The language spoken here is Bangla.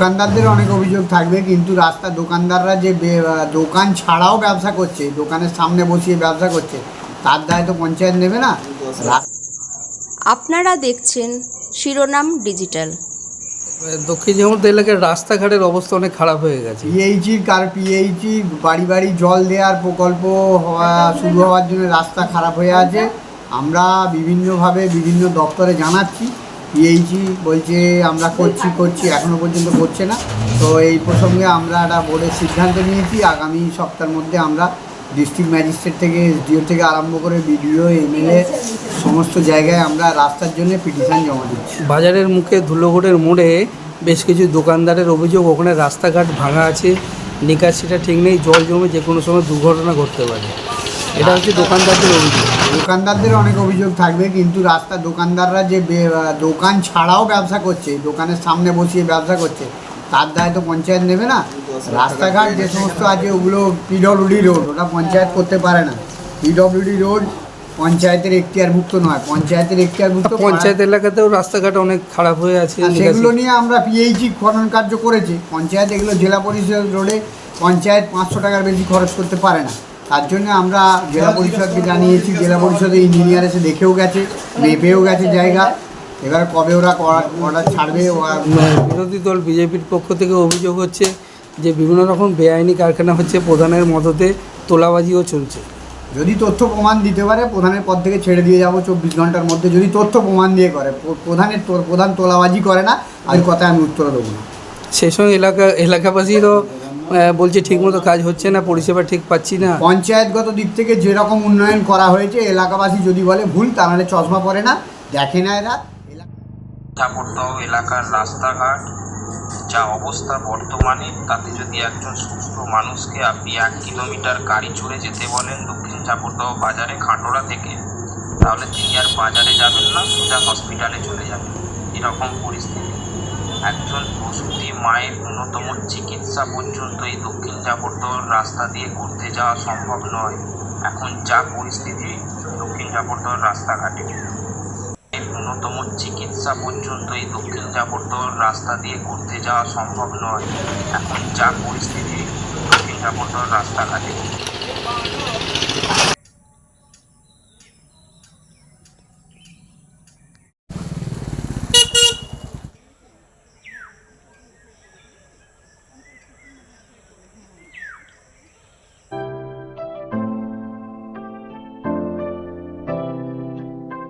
দোকানদারদের অনেক অভিযোগ থাকবে কিন্তু রাস্তা দোকানদাররা যে দোকান ছাড়াও ব্যবসা করছে দোকানের সামনে বসিয়ে ব্যবসা করছে তার দায় তো পঞ্চায়েত নেবে না। আপনারা দেখছেন শিরোনাম ডিজিটাল। দক্ষিণ ঝামুর এলাকার রাস্তাঘাটের অবস্থা অনেক খারাপ হয়ে গেছে। পিএইচির কার পিএইচি বাড়ি বাড়ি জল দেওয়ার প্রকল্প হওয়া শুরু হওয়ার জন্য রাস্তা খারাপ হয়ে আছে। আমরা বিভিন্নভাবে বিভিন্ন দপ্তরে জানাচ্ছি। পিএইচি বলছে, আমরা করছি করছি, এখনও পর্যন্ত করছে না। তো এই প্রসঙ্গে আমরা একটা বোর্ডের সিদ্ধান্ত নিয়েছি, আগামী সপ্তাহের মধ্যে আমরা ডিস্ট্রিক্ট ম্যাজিস্ট্রেট থেকে, এসডিও থেকে আরম্ভ করে বিডিও, এমএলএ সমস্ত জায়গায় আমরা রাস্তার জন্য পিটিশন জমা দিচ্ছি। বাজারের মুখে ধুলোঘোটের মোড়ে বেশ কিছু দোকানদারের অভিযোগ, ওখানে রাস্তাঘাট ভাঙা আছে নিকাশিটা ঠিক নেই, জল জমে যে কোনো সময় দুর্ঘটনা ঘটতে পারে। এটা হচ্ছে দোকানদারদের অভিযোগ। দোকানদারদের অনেক অভিযোগ থাকবে কিন্তু রাস্তা দোকানদাররা যে দোকান ছাড়াও ব্যবসা করছে দোকানের সামনে বসিয়ে ব্যবসা করছে তার দায় তো পঞ্চায়েত নেবে না। রাস্তাঘাট যে সমস্ত আছে ওগুলো পিডব্লিউডি রোড ওটা পঞ্চায়েত করতে পারে না। পিডব্লিউডি রোড পঞ্চায়েতের এখতিয়ারভুক্ত নয় পঞ্চায়েতের এখতিয়ারভুক্ত পঞ্চায়েত এলাকাতেও রাস্তাঘাট অনেক খারাপ হয়ে আছে সেগুলো নিয়ে আমরা পিএইচি খনন কার্য করেছি পঞ্চায়েত এগুলো জেলা পরিষদ রোডে পঞ্চায়েত পাঁচশো টাকার বেশি খরচ করতে পারে না। তার জন্য আমরা জেলা পরিষদকে জানিয়েছি জেলা পরিষদে ইঞ্জিনিয়ার এসে দেখেও গেছে মেপেও গেছে জায়গা। এবার কবে ওরা অর্ডার ছাড়বে মানে বিরোধী দল বিজেপির পক্ষ থেকে অভিযোগ হচ্ছে যে বিভিন্ন রকম বেআইনি কারখানা হচ্ছে প্রধানের মদতে তোলাবাজিও চলছে। যদি তথ্য প্রমাণ দিতে পারে প্রধানের পদ থেকে ছেড়ে দিয়ে যাব চব্বিশ ঘণ্টার মধ্যে। যদি তথ্য প্রমাণ দিয়ে করে প্রধানের তো- প্রধান তোলাবাজি করে না আর কথায় আমি উত্তর দেবো না। সেই সঙ্গে এলাকা এলাকাবাসীরও বলছে ঠিকমতো কাজ হচ্ছে না পরিষেবা ঠিক পাচ্ছি না। পঞ্চায়েতগত দিক থেকে যেরকম উন্নয়ন করা হয়েছে এলাকাবাসী যদি বলে ভুল তাহলে চশমা পরে না দেখে না এরা এলা- এলাকার রাস্তাঘাট যা অবস্থা বর্তমানে তাতে যদি একজন সুস্থ মানুষকে আপনি এক কিলোমিটার গাড়ি চড়ে যেতে বলেন দক্ষিণ ঠাকুরদহ বাজারে খাটোড়া থেকে তাহলে তিনি আর বাজারে যাবেন না সোজা হসপিটালে চলে যাবেন। এরকম পরিস্থিতি। একজন প্রসূতি মায়ের ন্যূনতম চিকিৎসা পর্যন্ত এই দক্ষিণ ঠাকুরদহর রাস্তা দিয়ে করতে যাওয়া সম্ভব নয়। এখন যা পরিস্থিতি, দক্ষিণ ঠাকুরদহর রাস্তাঘাটে। ন্যূনতম চিকিৎসা পর্যন্ত এই দক্ষিণ জাবরদর রাস্তা দিয়ে করতে যাওয়া সম্ভব নয়। এখন যা পরিস্থিতি, দক্ষিণ জাবরদর রাস্তাঘাটে।